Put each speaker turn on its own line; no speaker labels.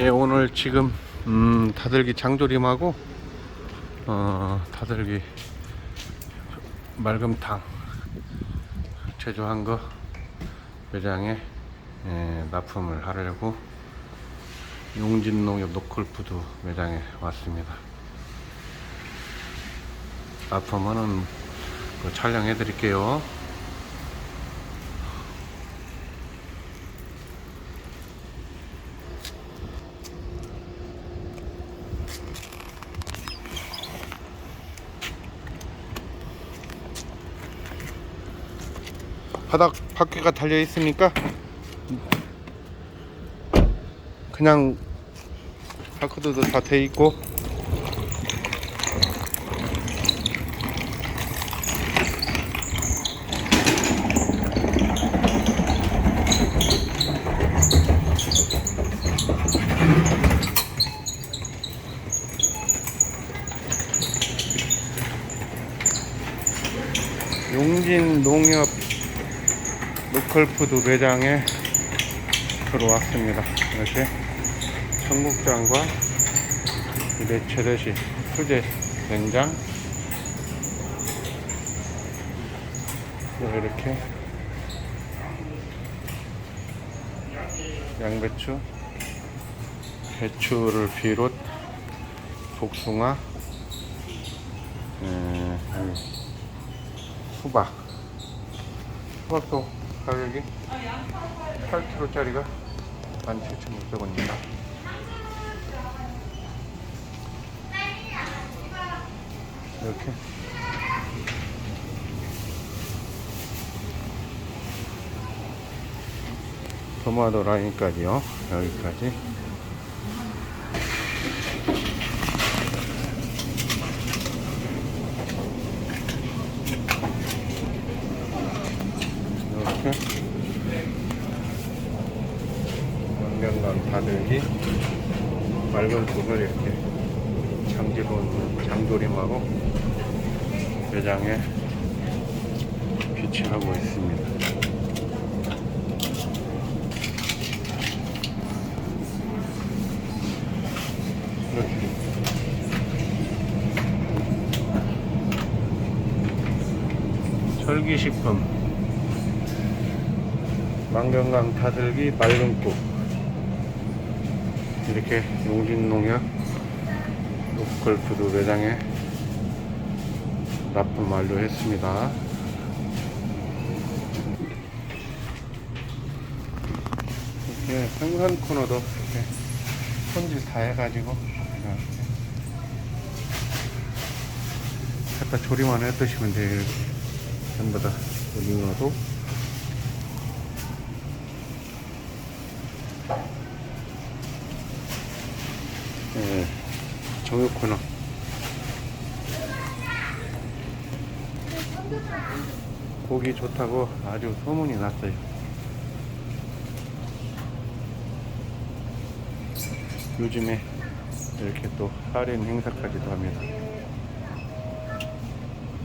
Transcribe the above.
예, 오늘 지금 음, 다들기 장조림하고 어, 다들기 맑음탕 제조한 거 매장에 예, 납품을 하려고 용진농협 노컬푸드 매장에 왔습니다. 납품은 그 촬영해 드릴게요. 바닥 바퀴가 달려 있으니까? 그냥 바퀴도 다 돼 있고. 용진 농협 로컬푸드 매장에 들어왔습니다. 이렇게 청국장과 매체듯이 수제 그리고 이렇게 양배추 배추를 비롯 복숭아 음, 수박 수박도 가격이 8kg짜리가 17,600원입니다. 이렇게 토마토 라인까지요. 여기까지. 연경감 다들기 맑은 국을 이렇게 장지본 장조림하고 매장에 비치하고 있습니다. 철기식품 망경강 다슬기 맑은국 이렇게 용진농협 로컬푸드 매장에 납품 완료했습니다. 이렇게 생선 코너도 이렇게 손질 다 해가지고 이렇게 갖다 조리만 해 드시면 돼요. 전부 다 오징어도 예, 정육 코너. 고기 좋다고 아주 소문이 났어요. 요즘에 이렇게 또 할인 행사까지도 합니다.